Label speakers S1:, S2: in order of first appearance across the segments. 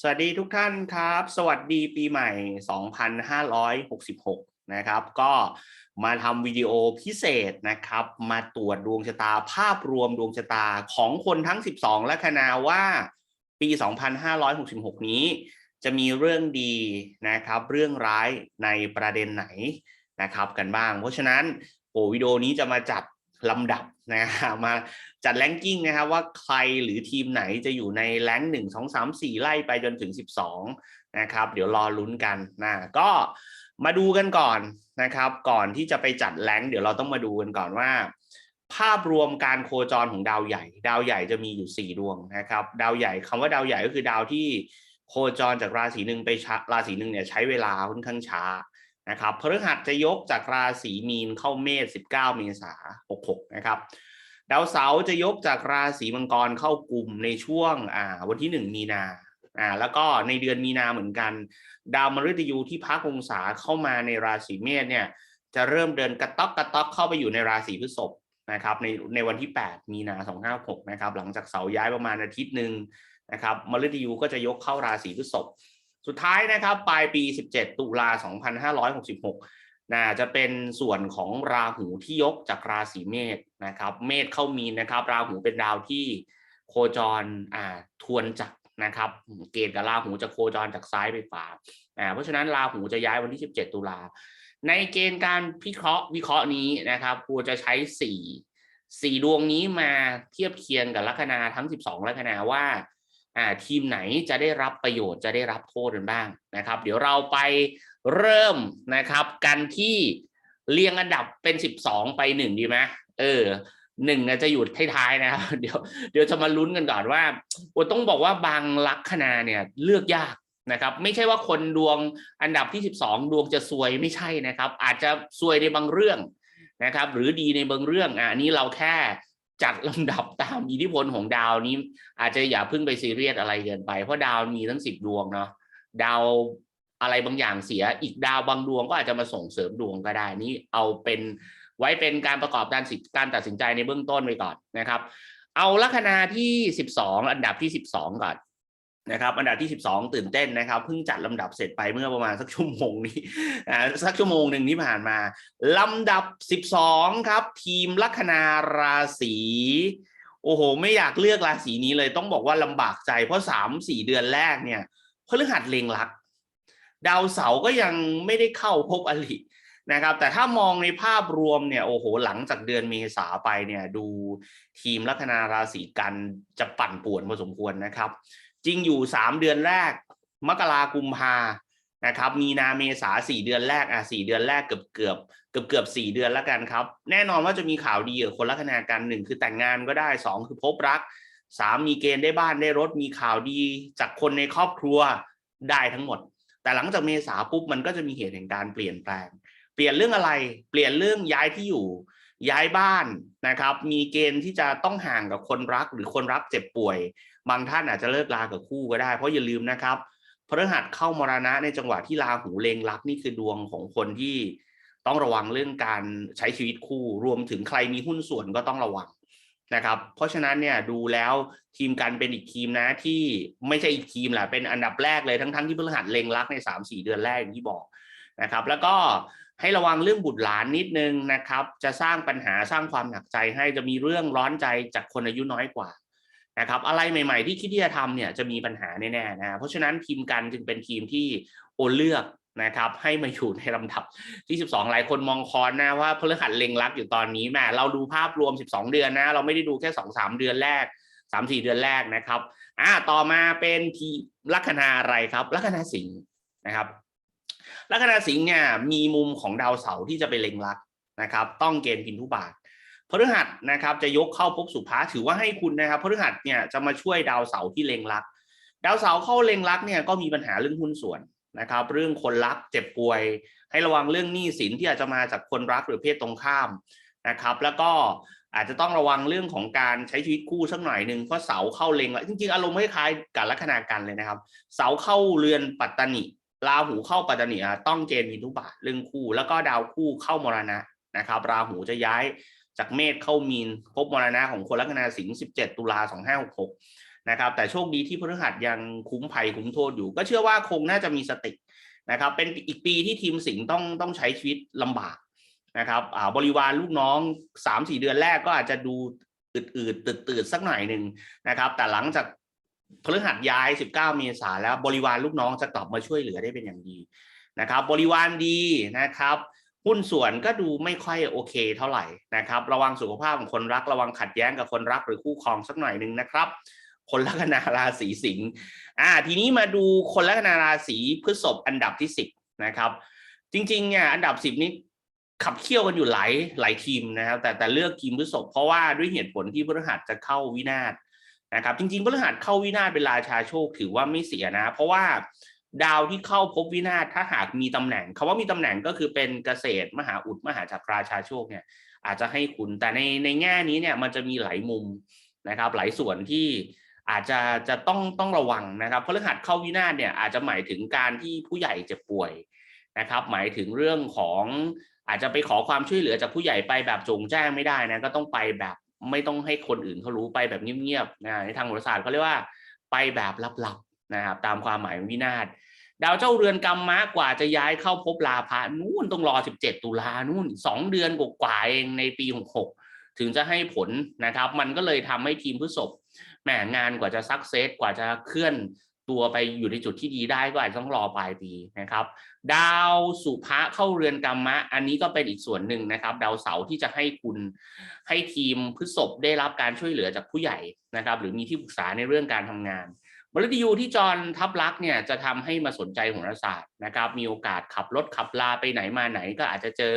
S1: สวัสดีทุกท่านครับ สวัสดีปีใหม่ 2566 นะครับ ก็มาทำวิดีโอพิเศษนะครับ มาตรวจดวงชะตาภาพรวมดวงชะตาของคนทั้ง 12และคณาว่าปี 2566 นี้ จะมีเรื่องดีนะครับ เรื่องร้ายในประเด็นไหนนะครับกันบ้าง เพราะฉะนั้นโอ้วิดีโอนี้จะมาจัด ลำดับนะครับมาจัดแรงกิ้งนะครับว่าใครหรือทีมไหนจะอยู่ในแรงหนึ่งสองสามสี่ไล่ไปจนถึงสิบสองนะครับ เดี๋ยวรอลุ้นกันนะก็มาดูกันก่อนนะครับ ก่อนที่จะไปจัดแรงเดี๋ยวเราต้องมาดูกันก่อนว่า ภาพรวมการโคจรของดาวใหญ่ ดาวใหญ่จะมีอยู่สี่ดวงนะครับ ดาวใหญ่คำว่าดาวใหญ่ก็คือดาวที่โคจรจากราศีหนึ่งไปราศีหนึ่งเนี่ยใช้เวลาค่อนข้างช้า นะครับพฤหัสจะยกจากราศีมีนเข้าเมษ19 เมษา66 นะครับ ดาวเสาร์จะยกจากราศีมังกรเข้ากลุ่มในช่วงอ่าวันที่ 1 มีนาอ่าแล้วก็ในเดือนมีนาเหมือนกัน ดาวมฤตยูที่พักองศาเข้ามาในราศีเมษเนี่ยจะเริ่มเดินกระต๊อกกระต๊อกเข้าไปอยู่ในราศีพฤษภนะครับในในวันที่ 8 มีนา256 นะครับหลังจากเสาย้ายประมาณอาทิตย์หนึ่งนะครับมฤตยูก็จะยกเข้าราศีพฤษภ สุดท้ายนะครับปลายปี 17 ตุลา 2566นะจะเป็นส่วนของราหูที่ยกจากราศีเมษนะครับ เมษเข้ามีนะครับ ราหูเป็นดาวที่โคจรอ่าทวนจักนะครับ เกณฑ์กับราหูจะโคจรจากซ้ายไปขวาอ่าเพราะฉะนั้นราหูจะย้ายวันที่ 17 ตุลา ในเกณฑ์การพิเคราะห์วิเคราะห์นี้นะครับครูจะใช้สี่สี่ดวงนี้มาเทียบเคียงกับลัคนาทั้ง 12 ลัคนาว่า อ่าทีมไหนจะได้รับประโยชน์จะได้รับโทษกันบ้างนะครับ เดี๋ยวเราไปเริ่มนะครับกันที่เรียงอันดับเป็น 12 ไปหนึ่งดีไหมเออหนึ่งจะอยู่ท้ายๆนะครับเดี๋ยวเดี๋ยวจะมาลุ้นกันก่อนว่าโอ้ต้องบอกว่าบางลัคนาเนี่ยเลือกยากนะครับ ไม่ใช่ว่าคนดวงอันดับที่ 12 ดวงจะซวยไม่ใช่นะครับ อาจจะซวยในบางเรื่องนะครับ หรือดีในบางเรื่องอะอันนี้เราแค่ จัดลำดับตามอิทธิพลของดาวนี้ อาจจะอย่าพึ่งไปซีเรียสอะไรเกินไป เพราะดาวมีทั้งสิบดวงเนาะดาวอะไรบางอย่างเสีย อีกดาวบางดวงก็อาจจะมาส่งเสริมดวงก็ได้นี่เอาเป็นไว้เป็นการประกอบการการตัดสินใจในเบื้องต้นไว้ก่อนนะครับ เอาลัคนาที่สิบสองอันดับที่สิบสองก่อน นะครับอันดับที่สิบสองตื่นเต้นนะครับเพิ่งจัดลำดับเสร็จไปเมื่อประมาณสักชั่วโมงนี้สักชั่วโมงหนึ่งที่ผ่านมาลำดับสิบสองครับ ทีมลัคนาราศีโอ้โห ไม่อยากเลือกราศีนี้เลยต้องบอกว่าลำบากใจเพราะสามสี่เดือนแรกเนี่ยพฤหัสเลงลัก ดาวเสาร์ก็ยังไม่ได้เข้าพบอลินะครับ แต่ถ้ามองในภาพรวมเนี่ยโอ้โห หลังจากเดือนเมษาไปเนี่ยดูทีมลัคนาราศีกันจะปั่นป่วนพอสมควรนะครับ จริงอยู่สามเดือนแรก มกรากุมภานะครับ มีนาเมษาสี่เดือนแรกอะสี่เดือนแรกเกือบเกือบเกือบเกือบสี่เดือนแล้วกันครับ แน่นอนว่าจะมีข่าวดีกับคนลัคนากันหนึ่งคือแต่งงานก็ได้สองคือพบรักสามมีเกณฑ์ได้บ้านได้รถมีข่าวดีจากคนในครอบครัวได้ทั้งหมด แต่หลังจากเมษาปุ๊บมันก็จะมีเหตุแห่งการเปลี่ยนแปลง เปลี่ยนเรื่องอะไร เปลี่ยนเรื่องย้ายที่อยู่ ย้ายบ้านนะครับ มีเกณฑ์ที่จะต้องห่างกับคนรักหรือคนรักเจ็บป่วย บางท่านอาจจะเลิกลากับคู่ก็ได้ เพราะอย่าลืมนะครับพฤหัสเข้ามรณะในจังหวะที่ราหูเลงลักนี่คือดวงของคนที่ต้องระวังเรื่องการใช้ชีวิตคู่รวมถึงใครมีหุ้นส่วนก็ต้องระวังนะครับ เพราะฉะนั้นเนี่ยดูแล้วทีมกันเป็นอีกทีมนะที่ไม่ใช่อีกทีมแหละเป็นอันดับแรกเลยทั้งทั้งที่พฤหัสเลงลักใน3 4เดือนแรกอย่างที่บอกนะครับ แล้วก็ให้ระวังเรื่องบุตรหลานนิดนึงนะครับ จะสร้างปัญหาสร้างความหนักใจให้จะมีเรื่องร้อนใจจากคนอายุน้อยกว่า นะครับอะไรใหม่ๆที่คิดที่จะทำเนี่ยจะมีปัญหาแน่ๆนะเพราะฉะนั้นทีมกันจึงเป็นทีมที่โอนเลือกนะครับให้มาอยู่ในลำดับที่ 12 หลายคนมองคอนนะว่าพฤหัสเล็งรักอยู่ตอนนี้แม่เราดูภาพรวม 12 เดือนนะ เราไม่ได้ดูแค่ 2-3 เดือนแรก 3-4 เดือนแรกนะครับอ่าต่อมาเป็นทีลัคนาอะไรครับลัคนาสิงห์นะครับลัคนาสิงห์เนี่ยมีมุมของดาวเสาร์ที่จะไปเล็งรักนะครับ ต้องเกณฑ์พินทุบาท พฤหัสนะครับจะยกเข้าพบสุภาถือว่าให้คุณนะครับพฤหัสเนี่ยจะมาช่วยดาวเสาร์ที่เล็งรัก ดาวเสาร์เข้าเล็งรักเนี่ยก็มีปัญหาเรื่องหุ้นส่วนนะครับ เรื่องคนรักเจ็บป่วย ให้ระวังเรื่องหนี้สินที่อาจจะมาจากคนรักหรือเพศตรงข้ามนะครับ แล้วก็อาจจะต้องระวังเรื่องของการใช้ชีวิตคู่สักหน่อยหนึ่งเพราะเสาเข้าเล็งจริงๆอารมณ์คล้ายๆกับลัคนากันเลยนะครับ เสาเข้าเรือนปัตตานิราหูเข้าปัตตานิต้องเกณฑ์มีทุบาทเรื่องคู่ แล้วก็ดาวคู่เข้ามรณะนะครับ ราหูจะย้าย จากเมษเข้ามีนพบมรณะของคนลัคนาสิงห์17 ตุลา2566นะครับแต่โชคดีที่พฤหัสยังคุ้มภัยคุ้มโทษอยู่ ก็เชื่อว่าคงน่าจะมีสตินะครับเป็นอีกปีที่ทีมสิงห์ต้องต้องใช้ชีวิตลำบากนะครับอ่าบริวารลูกน้อง 3-4 เดือนแรกก็อาจจะดูอืดๆตื่นๆสักหน่อยหนึ่งนะครับ แต่หลังจากพฤหัสย้าย 19 เมษาแล้วบริวารลูกน้องจะกลับมาช่วยเหลือได้เป็นอย่างดีนะครับ บริวารดีนะครับ หุ้นส่วนก็ดูไม่ค่อยโอเคเท่าไหร่นะครับ ระวังสุขภาพของคนรักระวังขัดแย้งกับคนรักหรือคู่ครองสักหน่อยหนึ่งนะครับ คนลัคนาราศีสิงห์อ่า ทีนี้มาดูคนลัคนาราศีพฤษภอันดับที่สิบนะครับ จริงๆเนี่ยอันดับสิบนี้ขับเคี่ยวกันอยู่หลายหลายทีมนะครับ แต่แต่เลือกทีมพฤษภเพราะว่าด้วยเหตุผลที่พฤหัสจะเข้าวินาศนะครับ จริงๆพฤหัสเข้าวินาศเป็นราชาโชคถือว่าไม่เสียนะ เพราะว่า ดาวที่เข้าพบวินาศถ้าหากมีตำแหน่งคาว่ามีตำแหน่งก็คือเป็นเกษตรมหาอุดมหาจักราชาโชคเนี่ยอาจจะให้คุณแต่ในในแง่นี้เนี่ยมันจะมีหลายมุมนะครับ หลายส่วนที่อาจจะจะต้องต้องระวังนะครับเพฤหัสเข้าวินาศเนี่ยอาจจะหมายถึงการที่ผู้ใหญ่เจ็บป่วยนะครับ หมายถึงเรื่องของอาจจะไปขอความช่วยเหลือจากผู้ใหญ่ไปแบบจงแจ้งไม่ได้นะก็ต้องไปแบบไม่ต้องให้คนอื่นเขารู้ไปแบบเงียบๆนะในทางโหราศาสตร์เขาเรียกว่าไปแบบลับๆ นะครับตามความหมายวินาศดาวเจ้าเรือนกรรมมะกว่าจะย้ายเข้าพบลาภะนู่นต้องรอ 17 ตุลานู่นสองเดือนกว่าเองในปี 66 ถึงจะให้ผลนะครับ มันก็เลยทำให้ทีมพฤษภแหมงานกว่าจะซักเซสกว่าจะเคลื่อนตัวไปอยู่ในจุดที่ดีได้ก็อาจจะต้องรอปลายปีนะครับ ดาวสุภะเข้าเรือนกรรมะ อันนี้ก็เป็นอีกส่วนหนึ่งนะครับ ดาวเสาร์ที่จะให้คุณให้ทีมพฤษภได้รับการช่วยเหลือจากผู้ใหญ่นะครับ หรือมีที่ปรึกษาในเรื่องการทำงาน มฤตยูที่จรทับลักษ์เนี่ยจะทำให้มาสนใจโหราศาสตร์นะครับ มีโอกาสขับรถขับลาไปไหนมาไหนก็อาจจะเจอ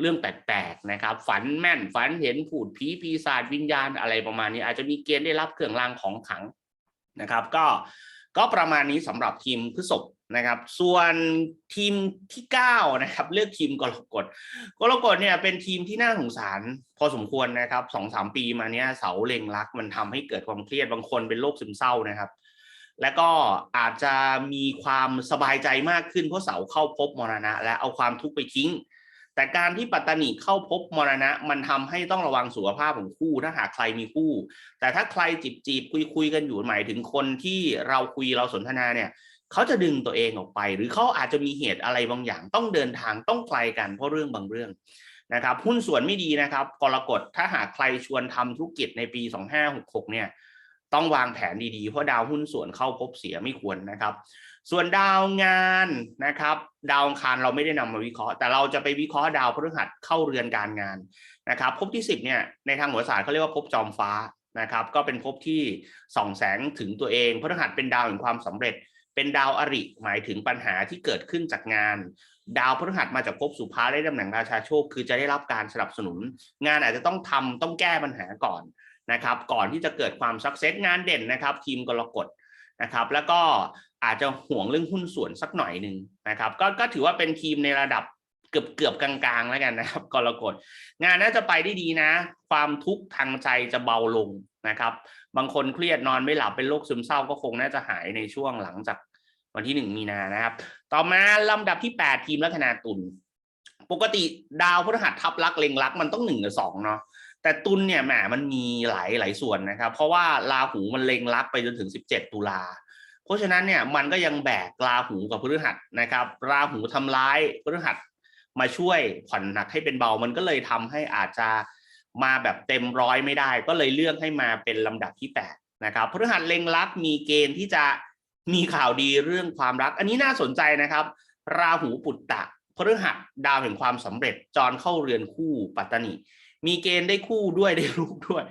S1: เรื่องแปลกๆนะครับ ฝันแม่นฝันเห็นผูดผีปีศาจวิญญาณอะไรประมาณนี้ อาจจะมีเกณฑ์ได้รับเครื่องรางของขังนะครับ ก็ก็ประมาณนี้สำหรับทีมพฤษภ นะครับ ส่วนทีมที่9นะครับเลือกทีมกรกฎกรกฎเนี่ยเป็นทีมที่น่าสงสารพอสมควรนะครับสองสามปีมาเนี้ยเสาเล็งรัก มันทำให้เกิดความเครียดบางคนเป็นโรคซึมเศร้านะครับ และก็อาจจะมีความสบายใจมากขึ้นเพราะเสาเข้าพบมรณะ และเอาความทุกข์ไปทิ้ง แต่การที่ปัตตานีเข้าพบมรณะ มันทำให้ต้องระวังสุขภาพของคู่ถ้าหากใครมีคู่ แต่ถ้าใครจีบจีบคุยคุยกันอยู่หมายถึงคนที่เราคุยเราสนทนาเนี่ย เขาจะดึงตัวเองออกไป หรือเขาอาจจะมีเหตุอะไรบางอย่าง ต้องเดินทางต้องไกลกันเพราะเรื่องบางเรื่องนะครับหุ้นส่วนไม่ดีนะครับกรกฎถ้าหากใครชวนทำธุรกิจในปี 2566 เนี่ยต้องวางแผนดีๆ เพราะดาวหุ้นส่วนเข้าพบเสียไม่ควรนะครับ ส่วนดาวงานนะครับ ดาวองคารเราไม่ได้นำมาวิเคราะห์ แต่เราจะไปวิเคราะห์ดาวพฤหัสเข้าเรือนการงานนะครับภพที่ 10เนี่ยในทางโหราศาสตร์เขาเรียกว่าภพจอมฟ้านะครับ ก็เป็นภพที่ส่องแสงถึงตัวเองพฤหัสเป็นดาวแห่งความสำเร็จ เป็นดาวอริหมายถึงปัญหาที่เกิดขึ้นจากงาน ดาวพฤหัสมาจากภพสุภาได้ตำแหน่งราชาโชค คือจะได้รับการสนับสนุน งานอาจจะต้องทำต้องแก้ปัญหาก่อนนะครับ ก่อนที่จะเกิดความสักเซสงานเด่นนะครับ ทีมกรกฎนะครับ แล้วก็อาจจะห่วงเรื่องหุ้นส่วนสักหน่อยหนึ่งนะครับ ก็ก็ถือว่าเป็นทีมในระดับเกือบเกือบกลางๆแล้วกันนะครับกรกฎงานน่าจะไปได้ดีนะ ความทุกข์ทางใจจะเบาลง นะครับ บางคนเครียดนอนไม่หลับเป็นโรคซึมเศร้าก็คงน่าจะหายในช่วงหลังจากวันที่หนึ่งมีนานะครับ ต่อมาลำดับที่8ทีมลัคนาตุลปกติดาวพฤหัสทับลักเล็งลักมันต้องหนึ่งหรือสองเนาะแต่ตุลเนี่ยแหมมันมีหลายหลายส่วนนะครับ เพราะว่าราหูมันเล็งลักไปจนถึง17ตุลาเพราะฉะนั้นเนี่ยมันก็ยังแบกราหูกับพฤหัสนะครับ ราหูทำร้ายพฤหัสมาช่วยผ่อนหนักให้เป็นเบามันก็เลยทำให้อาจจะ มาแบบเต็มร้อยไม่ได้ ก็เลยเลือกให้มาเป็นลำดับที่8นะครับพฤหัสเล็งลักมีเกณฑ์ที่จะมีข่าวดีเรื่องความรัก อันนี้น่าสนใจนะครับ ราหูปุตตะพฤหัสดาวแห่งความสำเร็จจรเข้าเรือนคู่ปัตตานี มีเกณฑ์ได้คู่ด้วยได้ลูกด้วย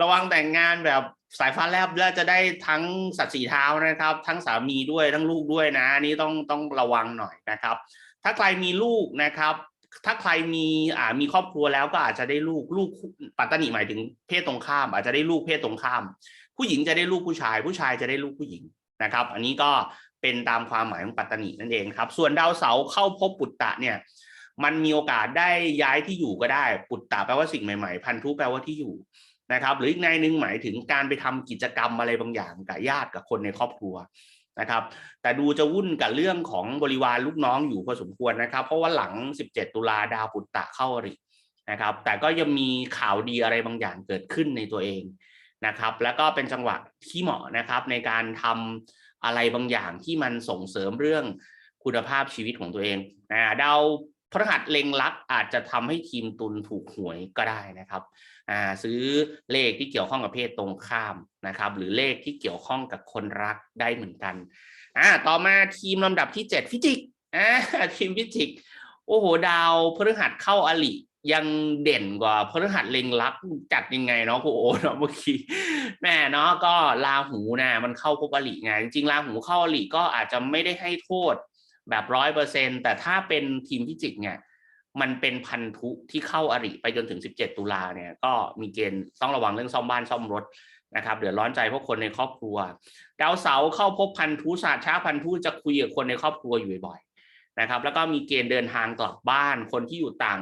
S1: ระวังแต่งงานแบบสายฟ้าแลบแล้วจะได้ทั้งสัตว์สีเท้านะครับ ทั้งสามีด้วยทั้งลูกด้วยนะอันนี้ต้องต้องระวังหน่อยนะครับ ถ้าใครมีลูกนะครับ ถ้าใครมีอ่ามีครอบครัวแล้วก็อาจจะได้ลูกลูกปัตตานีหมายถึงเพศตรงข้าม อาจจะได้ลูกเพศตรงข้าม ผู้หญิงจะได้ลูกผู้ชาย ผู้ชายจะได้ลูกผู้หญิงนะครับ อันนี้ก็เป็นตามความหมายของปัตตานีนั่นเองครับ ส่วนดาวเสาเข้าพบปุตตะเนี่ย มันมีโอกาสได้ย้ายที่อยู่ก็ได้ ปุตตะแปลว่าสิ่งใหม่ๆ พันธุแปลว่าที่อยู่นะครับ หรืออีกในหนึ่งหมายถึงการไปทำกิจกรรมอะไรบางอย่างกับญาติกับคนในครอบครัว นะครับ แต่ดูจะวุ่นกับเรื่องของบริวารลูกน้องอยู่พอสมควรนะครับ เพราะว่าหลัง 17 ตุลาดาวปุตตะเข้าอรินะครับ แต่ก็ยังมีข่าวดีอะไรบางอย่างเกิดขึ้นในตัวเองนะครับ แล้วก็เป็นจังหวะที่เหมาะนะครับในการทำอะไรบางอย่างที่มันส่งเสริมเรื่องคุณภาพชีวิตของตัวเองนะดาวพฤหัสเล็งลักอาจจะทำให้ทีมตุนถูกหวยก็ได้นะครับ อ่าซื้อเลขที่เกี่ยวข้องกับเพศตรงข้ามนะครับหรือเลขที่เกี่ยวข้องกับคนรักได้เหมือนกันอ่าต่อมาทีมลำดับที่เจ็ดฟิจิกอ่าทีมฟิจิก โอ้โห ดาวพฤหัสเข้าอลิยังเด่นกว่าพฤหัสเล็งลักจัดยังไงเนาะครูโอเนาะเมื่อกี้แม่เนาะก็ลาหูนะมันเข้าพบอลิไงจริงๆลาหูเข้าอลิก็อาจจะไม่ได้ให้โทษแบบร้อยเปอร์เซ็นแต่ถ้าเป็นทีมพิจิกเนี่ย มันเป็นพันธุที่เข้าอริไปจนถึง 17 ตุลาเนี่ยก็มีเกณฑ์ต้องระวังเรื่องซ่อมบ้านซ่อมรถนะครับเดือดร้อนใจพวกคนในครอบครัว ดาวเสาร์เข้าพบพันธุศาสตร์ช้าพันธุจะคุยกับคนในครอบครัวอยู่บ่อยๆนะครับ แล้วก็มีเกณฑ์เดินทางกลับบ้าน คนที่อยู่ต่าง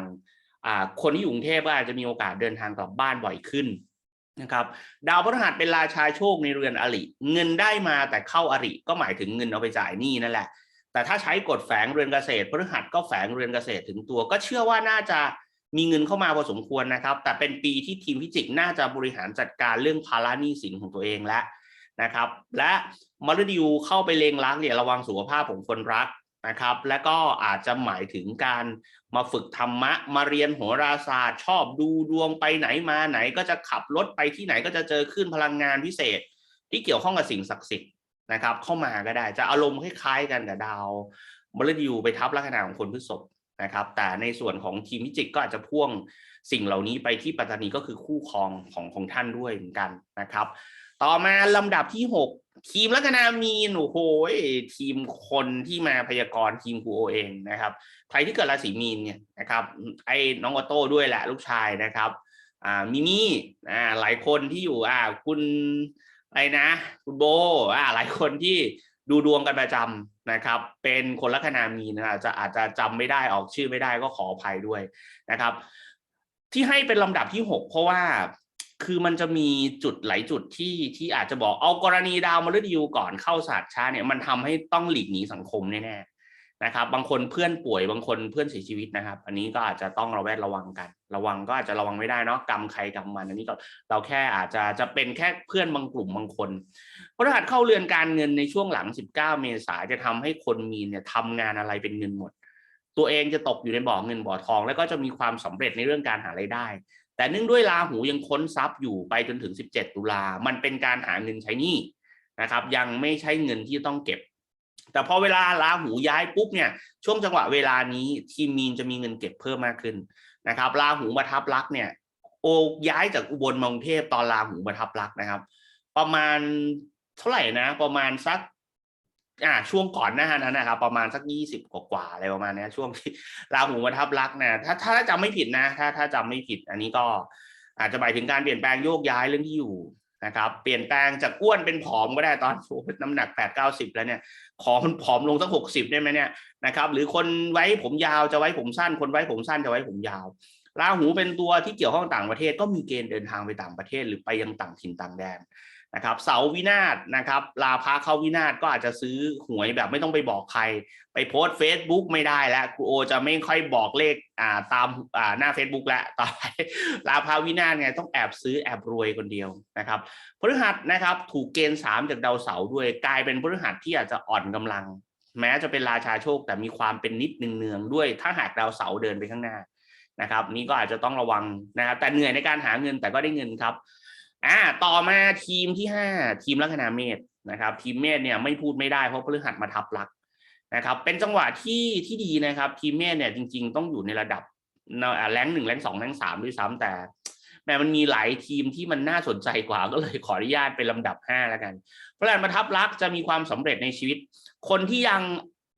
S1: อ่าคนที่อยู่กรุงเทพก็อาจจะมีโอกาสเดินทางกลับบ้านบ่อยขึ้นนะครับดาวพฤหัสเป็นราชาโชคในเรือนอริ เงินได้มาแต่เข้าอริก็หมายถึงเงินเอาไปจ่ายหนี้นั่นแหละ แต่ถ้าใช้กฎแฝงเรือนเกษตรพฤหัสก็แฝงเรือนเกษตรถึงตัว ก็เชื่อว่าน่าจะมีเงินเข้ามาพอสมควรนะครับ แต่เป็นปีที่ทีมพิจิกน่าจะบริหารจัดการเรื่องภาระหนี้สินของตัวเองแล้วนะครับ และมรดิวเข้าไปเลงรักเนี่ยระวังสุขภาพของคนรักนะครับ และก็อาจจะหมายถึงการมาฝึกธรรมะ มาเรียนโหราศาสตร์ ชอบดูดวงไปไหนมาไหน ก็จะขับรถไปที่ไหนก็จะเจอขึ้นพลังงานพิเศษ ที่เกี่ยวข้องกับสิ่งศักดิ์สิทธิ์ นะครับ เข้ามาก็ได้จะอารมณ์คล้ายๆกันกับดาวมฤตยูไปทับลัคนาของคนพฤษภนะครับ แต่ในส่วนของทีมพิจิกก็อาจจะพ่วงสิ่งเหล่านี้ไปที่ปัตตานีก็คือคู่ครองของของท่านด้วยเหมือนกันนะครับ ต่อมาลำดับที่หกทีมลัคนามีนโอ้โหทีมคนที่มาพยากรณ์ทีมครูโอเองนะครับใครที่เกิดราศีมีนเนี่ยนะครับไอ้น้องออโต้ด้วยแหละลูกชายนะครับอ่ามิมี่อ่าหลายคนที่อยู่อ่าคุณ อะไรนะคุณโบอ่าหลายคนที่ดูดวงกันประจำนะครับ เป็นคนลัคนามีนะอาจจะอาจจะจำไม่ได้ออกชื่อไม่ได้ก็ขออภัยด้วยนะครับ ที่ให้เป็นลำดับที่หกเพราะว่าคือมันจะมีจุดหลายจุดที่ที่อาจจะบอกเอากรณีดาวมฤตยูก่อนเข้าศาสตร์ชาเนี่ยมันทำให้ต้องหลีกหนีสังคมแน่ๆ นะครับ บางคนเพื่อนป่วยบางคนเพื่อนเสียชีวิตนะครับ อันนี้ก็อาจจะต้องระแวดระวังกัน ระวังก็อาจจะระวังไม่ได้เนาะกรรมใครกรรมมันอันนี้ก็เราแค่อาจจะจะเป็นแค่เพื่อนบางกลุ่มบางคนพฤหัสเข้าเรือนการเงินในช่วงหลัง 19 เมษายจะทำให้คนมีเนี่ยทำงานอะไรเป็นเงินหมด ตัวเองจะตกอยู่ในบ่อเงินบ่อทอง แล้วก็จะมีความสำเร็จในเรื่องการหารายได้ แต่เนื่องด้วยราหูยังค้นทรัพย์อยู่ไปจนถึง 17 ตุลามันเป็นการหาเงินใช้หนี้นะครับ ยังไม่ใช่เงินที่ต้องเก็บ แต่พอเวลาราหูย้ายปุ๊บเนี่ยช่วงจังหวะเวลานี้ทีมมีนจะมีเงินเก็บเพิ่มมากขึ้นนะครับราหูมาทับลักเนี่ยโอย้ายจากอุบลมากรุงเทพตอนราหูมาทับลักนะครับ ประมาณเท่าไหร่นะ ประมาณสักอ่าช่วงก่อนหน้านั้นนะครับ ประมาณสักยี่สิบกว่าๆอะไรประมาณเนี้ยช่วงที่ราหูมาทับลักนะถ้าถ้าจำไม่ผิดนะ ถ้าถ้าจำไม่ผิด อันนี้ก็อาจจะหมายถึงการเปลี่ยนแปลงโยกย้ายเรื่องที่อยู่ นะครับเปลี่ยนแปลงจากอ้วนเป็นผอมก็ได้ตอนโอ้โหน้ำหนักแปดเก้าสิบแล้วเนี่ยขอมันผอมลงสักหกสิบได้ไหมเนี่ยนะครับหรือคนไว้ผมยาวจะไว้ผมสั้น คนไว้ผมสั้นจะไว้ผมยาวราหูเป็นตัวที่เกี่ยวข้องต่างประเทศก็มีเกณฑ์เดินทางไปต่างประเทศหรือไปยังต่างถิ่นต่างแดน นะครับเสาวินาศนะครับลาพาเข้าวินาศก็อาจจะซื้อหวยแบบไม่ต้องไปบอกใคร ไปโพสต์ Facebook ไม่ได้แล้วครูโอจะไม่ค่อยบอกเลขอ่าตามอ่าหน้า Facebook แล้วต่อไปลาพาวินาศไงต้องแอบซื้อแอบรวยคนเดียวนะครับพฤหัสนะครับถูกเกณฑ์สามจากดาวเสาร์ด้วยกลายเป็นพฤหัสที่อาจจะอ่อนกำลัง แม้จะเป็นราชาโชคแต่มีความเป็นนิดเนืองๆด้วย ถ้าหากดาวเสาร์เดินไปข้างหน้านะครับนี่ก็อาจจะต้องระวังนะครับแต่เหนื่อยในการหาเงินแต่ก็ได้เงินครับ อ่าต่อมาทีมที่ห้าทีมลัคนาเมษนะครับ ทีมเมษเนี่ยไม่พูดไม่ได้เพราะพฤหัสมาทับลักษ์นะครับ เป็นจังหวะที่ที่ดีนะครับ ทีมเมษเนี่ยจริง ๆ ต้องอยู่ในระดับแรงหนึ่งแรงสองแรงสามด้วยซ้ำแต่แม้มันมีหลายทีมที่มันน่าสนใจกว่าก็เลยขออนุญาตเป็นลำดับห้าแล้วกันพฤหัสมาทับลักษ์จะมีความสำเร็จในชีวิต คนที่ยัง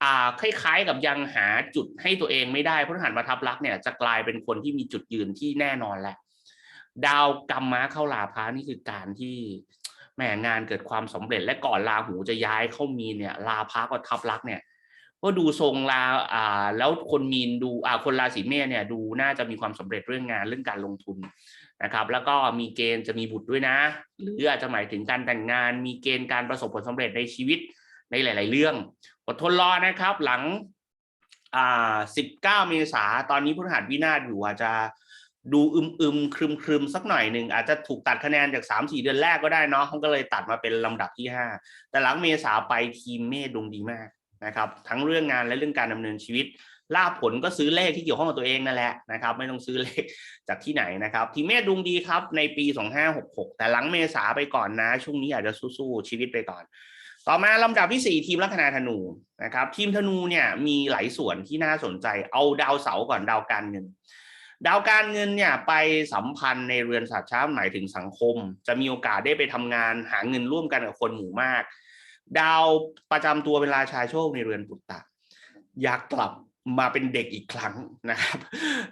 S1: อ่าคล้ายๆกับยังหาจุดให้ตัวเองไม่ได้พฤหัสมาทับลักษ์เนี่ยจะกลายเป็นคนที่มีจุดยืนที่แน่นอนแหละ ดาวกรรมม้าเข้าลาพานี่คือการที่แหมงานเกิดความสำเร็จและก่อนลาหูจะย้ายเข้ามีเนี่ย ลาพาก็ทับลักเนี่ยก็ดูทรงลาอ่า แล้วคนมีนดูอ่าคนราศีเมษเนี่ยดูน่าจะมีความสำเร็จเรื่องงานเรื่องการลงทุนนะครับ แล้วก็มีเกณฑ์จะมีบุตรด้วยนะ หรืออาจจะหมายถึงการแต่งงาน มีเกณฑ์การประสบผลสำเร็จในชีวิตในหลาย ๆ เรื่องอดทนรอนะครับ หลังอ่า19 เมษาตอนนี้พฤหัสวินาศอยู่อาจจะ ดูอึมอึมครึมครึมสักหน่อยหนึ่งอาจจะถูกตัดคะแนนจากสามสี่เดือนแรกก็ได้เนาะเขาก็เลยตัดมาเป็นลำดับที่ห้าแต่หลังเมษาไปทีมเมษดวงดีมากนะครับทั้งเรื่องงานและเรื่องการดำเนินชีวิตลาบผลก็ซื้อเลขที่เกี่ยวข้องกับตัวเองนั่นแหละนะครับไม่ต้องซื้อเลขจากที่ไหนนะครับ ทีมเมษดวงดีครับในปี 2566 แต่หลังเมษาไปก่อนนะ ช่วงนี้อาจจะสู้ๆชีวิตไปก่อน ต่อมาลำดับที่ 4 ทีมลัคนาธนูนะครับทีมธนูเนี่ยมีหลายส่วนที่น่าสนใจเอาดาวเสาร์ก่อนดาวการเงิน ดาวการเงินเนี่ยไปสัมพันธ์ในเรือนสัตว์ช้าหมายถึงสังคม จะมีโอกาสได้ไปทำงานหาเงินร่วมกันกับคนหมู่มาก ดาวประจำตัวเป็นราชาโชคในเรือนปุตตะ อยากกลับมาเป็นเด็กอีกครั้งนะครับ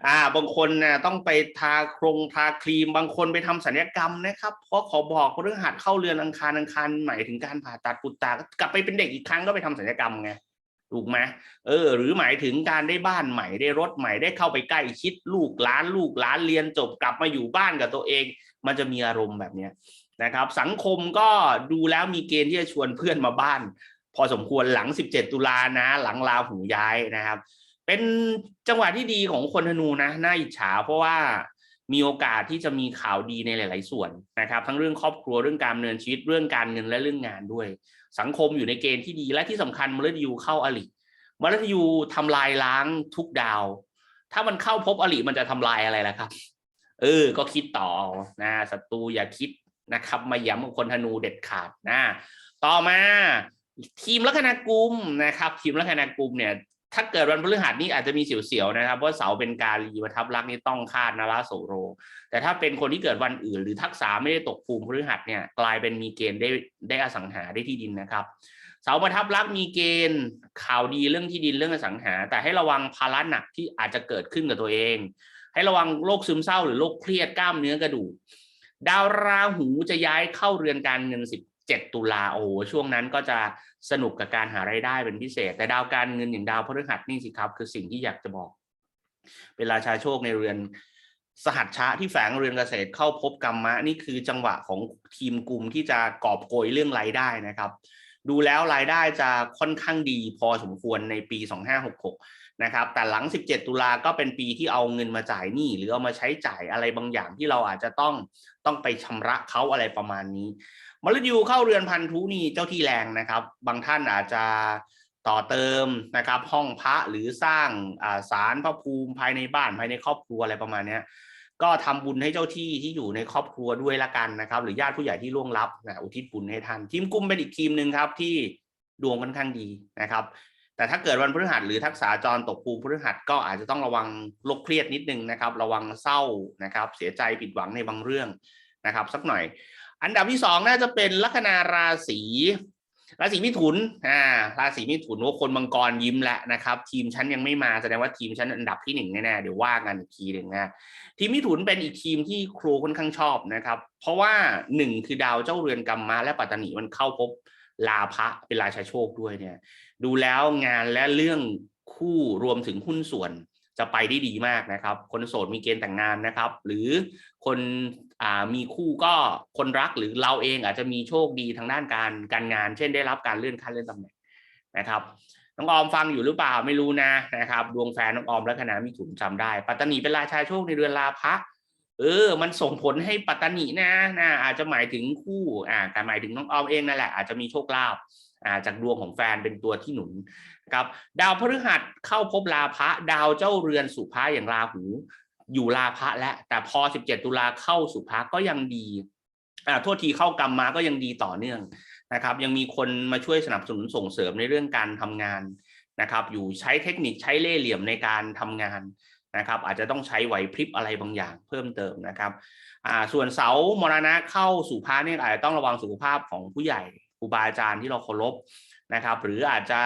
S1: อ่าบางคนนะต้องไปทาโครงทาครีม บางคนไปทำศัลยกรรมนะครับ เพราะขอบอกเรื่องหัดเข้าเรือนอังคารอังคารหมายถึงการผ่าตัดปุตตะกลับไปเป็นเด็กอีกครั้งก็ไปทำศัลยกรรมไง ถูกไหมเออ หรือหมายถึงการได้บ้านใหม่ได้รถใหม่ได้เข้าไปใกล้ชิดลูกหล้านลูกหล้านเรียนจบกลับมาอยู่บ้านกับตัวเอง มันจะมีอารมณ์แบบเนี้ยนะครับ สังคมก็ดูแล้วมีเกณฑ์ที่จะชวนเพื่อนมาบ้าน พอสมควรหลัง 17 ตุลานะ หลังลาหูย้ายนะครับ เป็นจังหวะที่ดีของคนธนูนะน่าอิจฉาเพราะว่า มีโอกาสที่จะมีข่าวดีในหลาย ๆ ส่วนนะครับ ทั้งเรื่องครอบครัวเรื่องการดำเนินชีวิตเรื่องการเงินและเรื่องงานด้วย สังคมอยู่ในเกณฑ์ที่ดีและที่สำคัญมฤตยูเข้าอลิมฤตยูทำลายล้างทุกดาว ถ้ามันเข้าพบอลิมันจะทำลายอะไรล่ะครับ เออ ก็คิดต่อนะศัตรูอย่าคิดนะครับ มาย้ำกับคนธนูเด็ดขาดนะ ต่อมาทีมลัคนากุมนะครับ ทีมลัคนากุมเนี่ย ถ้าเกิดวันพฤหัสนี่อาจจะมีเสียวๆนะครับเพราะเสาเป็นการีประทับรักนี่ต้องคาดนาราโสโร แต่ถ้าเป็นคนที่เกิดวันอื่น หรือทักษะไม่ได้ตกภูมิพฤหัสเนี่ยกลายเป็นมีเกณฑ์ได้ได้อสังหาได้ที่ดินนะครับ เสาประทับรักมีเกณฑ์ข่าวดีเรื่องที่ดินเรื่องอสังหา แต่ให้ระวังภาระหนักที่อาจจะเกิดขึ้นกับตัวเอง ให้ระวังโรคซึมเศร้าหรือโรคเครียดกล้ามเนื้อกระดูกดาวราหูจะย้ายเข้าเรือนการเงิน17ตุลาโอ้ช่วงนั้นก็จะ สนุกกับการหารายได้เป็นพิเศษ แต่ดาวการเงินอย่างดาวพฤหัสนี่สิครับ คือสิ่งที่อยากจะบอก เป็นราชาโชคในเรือนสหัชชะที่แฝงเรือนเกษตรเข้าพบกรรมะนี่คือจังหวะของทีมกลุ่มที่จะกอบโกยเรื่องรายได้นะครับ ดูแล้วรายได้จะค่อนข้างดีพอสมควรในปี 2566 นะครับ แต่หลัง 17 ตุลาก็เป็นปีที่เอาเงินมาจ่ายหนี้หรือเอามาใช้จ่ายอะไรบางอย่างที่เราอาจจะต้องต้องไปชำระเขาอะไรประมาณนี้ มฤตยูเข้าเรือนพันธุนี่เจ้าที่แรงนะครับ บางท่านอาจจะต่อเติมนะครับ ห้องพระหรือสร้างอ่าศาลพระภูมิภายในบ้านภายในครอบครัวอะไรประมาณนี้ก็ทำบุญให้เจ้าที่ที่อยู่ในครอบครัวด้วยละกันนะครับ หรือญาติผู้ใหญ่ที่ล่วงลับนะอุทิศบุญให้ท่านทีมกลุ่มเป็นอีกทีมหนึ่งครับที่ดวงค่อนข้างดีนะครับ แต่ถ้าเกิดวันพฤหัสหรือทักษาจรตกภูมิพฤหัสก็อาจจะต้องระวังโรคเครียดนิดนึงนะครับ ระวังเศร้านะครับ เสียใจผิดหวังในบางเรื่องนะครับ สักหน่อย อันดับที่สองน่าจะเป็นลัคนาราศีราศีมิถุน อ่า ราศีมิถุนว่าคนมังกรยิ้มแล้วนะครับ ทีมฉันยังไม่มาแสดงว่าทีมฉันอันดับที่หนึ่งแน่ๆเดี๋ยวว่ากันอีกทีหนึ่งนะทีมมิถุนเป็นอีกทีมที่ครูค่อนข้างชอบนะครับ เพราะว่าหนึ่งคือดาวเจ้าเรือนกรรมะและปัตตานีมันเข้าพบลาภะเป็นราชาโชคด้วยเนี่ย ดูแล้วงานและเรื่องคู่รวมถึงหุ้นส่วน จะไปได้ดีมากนะครับ คนโสดมีเกณฑ์แต่งงานนะครับ หรือคนอมีคู่ก็คนรักหรือเราเองอาจจะมีโชคดีทางด้านการการงาน เช่นได้รับการเลื่อนขั้นเลื่อนตำแหน่งนะครับน้องออมฟังอยู่หรือเปล่าไม่รู้นะนะครับ ดวงแฟนน้องออมและคณะมิถุนจำได้ ปัตตานีเป็นราชาโชคในเรือนลาภะเออ มันส่งผลให้ปัตตานีนะนะอาจจะหมายถึงคู่อ่าการหมายถึงน้องออมเองนั่นแหละอาจจะมีโชคลาภอ่าจากดวงของแฟนเป็นตัวที่หนุน ครับดาวพฤหัสเข้าพบลาภะดาวเจ้าเรือนสุภะอย่างราหูอยู่ลาภะและ แต่พอ 17 ตุลาเข้าสุภะก็ยังดีอ่าโทษทีเข้ากรรมมาก็ยังดีต่อเนื่องนะครับ ยังมีคนมาช่วยสนับสนุนส่งเสริมในเรื่องการทำงานนะครับ อยู่ใช้เทคนิคใช้เล่ห์เหลี่ยมในการทำงานนะครับ อาจจะต้องใช้ไหวพริบอะไรบางอย่างเพิ่มเติมนะครับอ่าส่วนเสามรณะเข้าสู่พระเนี่ยอาจจะต้องระวังสุขภาพของผู้ใหญ่ครูบาอาจารย์ที่เราเคารพนะครับ หรืออาจจะ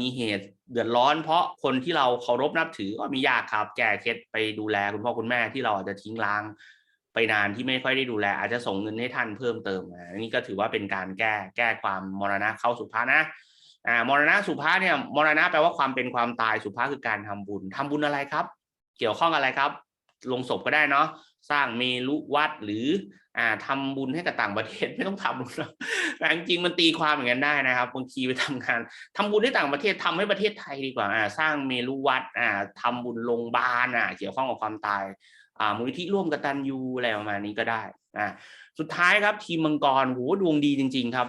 S1: มีเหตุเดือดร้อน เพราะคนที่เราเคารพนับถือก็มียากครับ แก้เคล็ดไปดูแลคุณพ่อคุณแม่ที่เราอาจจะทิ้งล้าง ไปนานที่ไม่ค่อยได้ดูแล อาจจะส่งเงินให้ท่านเพิ่มเติมนะนี่ก็ถือว่าเป็นการแก้แก้ความมรณะเข้าสุภานะอ่ามรณะสุภาเนี่ยมรณะแปลว่าความเป็นความตายสุภาคือการทำบุญทำบุญอะไรครับ เกี่ยวข้องอะไรครับ ลงศพก็ได้เนาะ สร้างเมรุวัดหรืออ่าทำบุญให้กับต่างประเทศไม่ต้องทำหรอกนะแต่จริงๆมันตีความอย่างนั้นได้นะครับบางทีไปทำงานทำบุญให้ต่างประเทศทำให้ประเทศไทยดีกว่าอ่าสร้างเมรุวัดอ่าทำบุญโรงพยาบาลอ่าเกี่ยวข้องกับความตายอ่ามูลนิธิร่วมกตัญญูอะไรประมาณนี้ก็ได้อ่าสุดท้ายครับทีมมังกรโหดวงดีจริง ๆ ครับ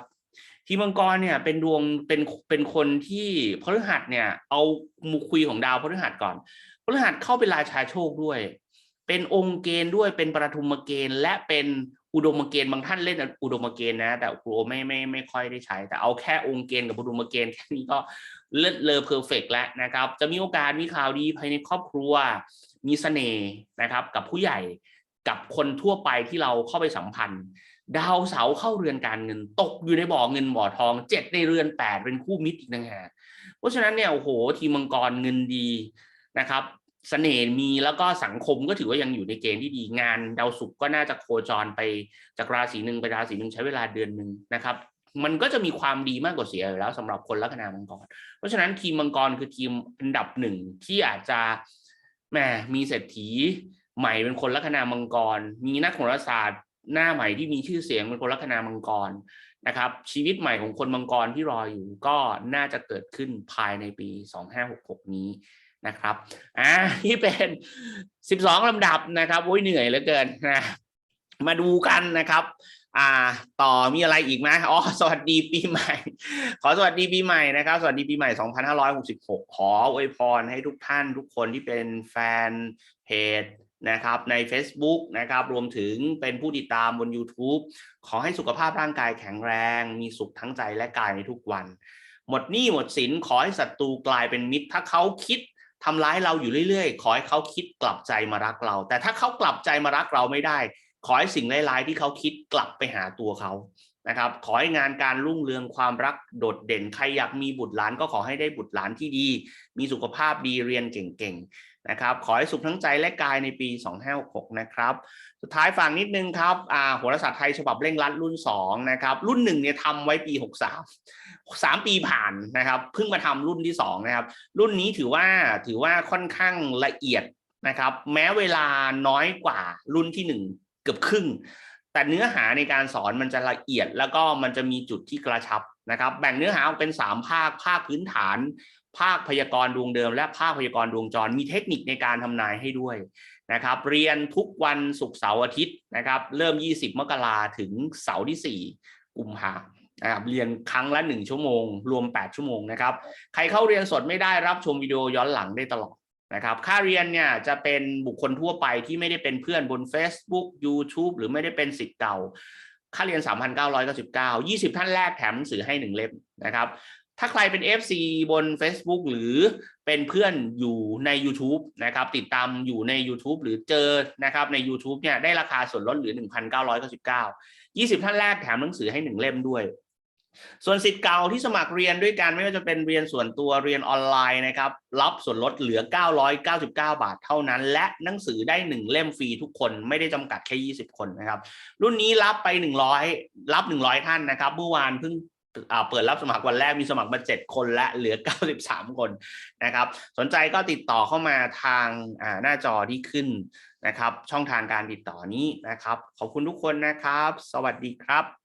S1: ทีมมังกรเนี่ยเป็นดวงเป็นเป็นคนที่พฤหัสเนี่ย เอามุคุยของดาวพฤหัสก่อนพฤหัสเข้าเป็นราชาโชคด้วย เป็นองค์เกณฑ์ด้วยเป็นประทุมเกณฑ์ และเป็นอุดมเกณฑ์บางท่านเล่นอุดมเกณฑ์นะ แต่ครูไม่ไม่ไม่ค่อยได้ใช้ แต่เอาแค่องค์เกณฑ์กับอุดมเกณฑ์แค่นี้ก็เลิศเลอเพอร์เฟกแล้วนะครับ จะมีโอกาสมีข่าวดีภายในครอบครัว มีเสน่ห์นะครับ กับผู้ใหญ่กับคนทั่วไปที่เราเข้าไปสัมพันธ์ดาวเสาเข้าเรือนการเงินตกอยู่ในบ่อเงินบ่อทองเจ็ดในเรือนแปดเป็นคู่มิตรอีกต่างหากเพราะฉะนั้นเนี่ยโอ้โหทีมังกรเงินดีนะครับ เสน่ห์มีแล้วก็สังคมก็ถือว่ายังอยู่ในเกณฑ์ที่ดีงาน ดาวศุกร์ก็น่าจะโคจรไปจากราศีหนึ่งไปราศีหนึ่งใช้เวลาเดือนหนึ่งนะครับมันก็จะมีความดีมากกว่าเสียอยู่แล้วสำหรับคนลัคนามังกร เพราะฉะนั้นทีมมังกรคือทีมอันดับหนึ่งที่อาจจะแหมมีเศรษฐีใหม่เป็นคนลัคนามังกร มีนักโหราศาสตร์หน้าใหม่ที่มีชื่อเสียงเป็นคนลัคนามังกรนะครับ ชีวิตใหม่ของคนมังกรที่รออยู่ก็น่าจะเกิดขึ้นภายในปี 2566 นี้ นะครับอ่าที่เป็น 12ลำดับนะครับโอ้ยเหนื่อยเหลือเกินนะมาดูกันนะครับอ่าต่อมีอะไรอีกไหมอ๋อสวัสดีปีใหม่ ขอสวัสดีปีใหม่นะครับ สวัสดีปีใหม่ 2566 ขออวยพรให้ทุกท่านทุกคนที่เป็นแฟนเพจนะครับใน Facebook นะครับรวมถึงเป็นผู้ติดตามบน YouTube ขอให้สุขภาพร่างกายแข็งแรง มีสุขทั้งใจและกายในทุกวัน หมดหนี้หมดสินขอให้ศัตรูกลายเป็นมิตร ถ้าเขาคิด ทำร้ายเราอยู่เรื่อยๆ ขอให้เขาคิดกลับใจมารักเรา แต่ถ้าเขากลับใจมารักเราไม่ได้ ขอให้สิ่งร้ายๆที่เขาคิดกลับไปหาตัวเขานะครับ ขอให้งานการรุ่งเรืองความรักโดดเด่น ใครอยากมีบุตรหลานก็ขอให้ได้บุตรหลานที่ดี มีสุขภาพดีเรียนเก่งๆ นะครับขอให้สุขทั้งใจและกายในปี 2566 นะครับ สุดท้ายฝากนิดนึงครับอ่าโหราศาสตร์ไทยฉบับเร่งรัดรุ่น 2 นะครับ รุ่นหนึ่งเนี่ยทำไว้ปี 63 3 ปีผ่านนะครับ เพิ่งมาทำรุ่นที่ 2 นะครับ รุ่นนี้ถือว่าถือว่าค่อนข้างละเอียดนะครับ แม้เวลาน้อยกว่ารุ่นที่ 1 เกือบครึ่ง แต่เนื้อหาในการสอนมันจะละเอียดแล้วก็มันจะมีจุดที่กระชับนะครับ แบ่งเนื้อหาออกเป็น 3 ภาค ภาคพื้นฐาน ภาคพยากรณ์ดวงเดิม และภาคพยากรณ์ดวงจร มีเทคนิคในการทำนายให้ด้วยนะครับ เรียนทุกวันศุกร์เสาร์อาทิตย์นะครับ เริ่ม 20 มกราถึงเสาร์ที่ 4 กุมภานะครับเรียนครั้งละ 1 ชั่วโมง รวม 8 ชั่วโมงนะครับ ใครเข้าเรียนสดไม่ได้รับชมวิดีโอย้อนหลังได้ตลอดนะครับ ค่าเรียนเนี่ยจะเป็นบุคคลทั่วไปที่ไม่ได้เป็นเพื่อนบน Facebook YouTube หรือไม่ได้เป็นสิทธิ์เก่า ค่าเรียน 3,999 20 ท่านแรกแถมหนังสือให้ 1 เล่มนะครับ ถ้าใครเป็น FC บน Facebook หรือเป็นเพื่อนอยู่ใน YouTube นะครับ ติดตามอยู่ใน YouTube หรือเจอนะครับใน YouTube เนี่ยได้ราคาส่วนลดเหลือ 1,999 20 ท่านแรกแถมหนังสือให้ 1 เล่มด้วย ส่วนสิทธิ์เก่าที่สมัครเรียนด้วยกันไม่ว่าจะเป็นเรียนส่วนตัวเรียนออนไลน์นะครับ รับส่วนลดเหลือ 999 บาทเท่านั้น และหนังสือได้ 1 เล่มฟรีทุกคนไม่ได้จำกัดแค่ 20 คนนะครับ รุ่นนี้รับไป 100 รับ 100 ท่านนะครับเมื่อวานเพิ่ง เปิดรับสมัครวันแรกมีสมัครมา7คนและเหลือ 93 คนนะครับ สนใจก็ติดต่อเข้ามาทางอ่าหน้าจอที่ขึ้นนะครับ ช่องทางการติดต่อนี้นะครับ ขอบคุณทุกคนนะครับ สวัสดีครับ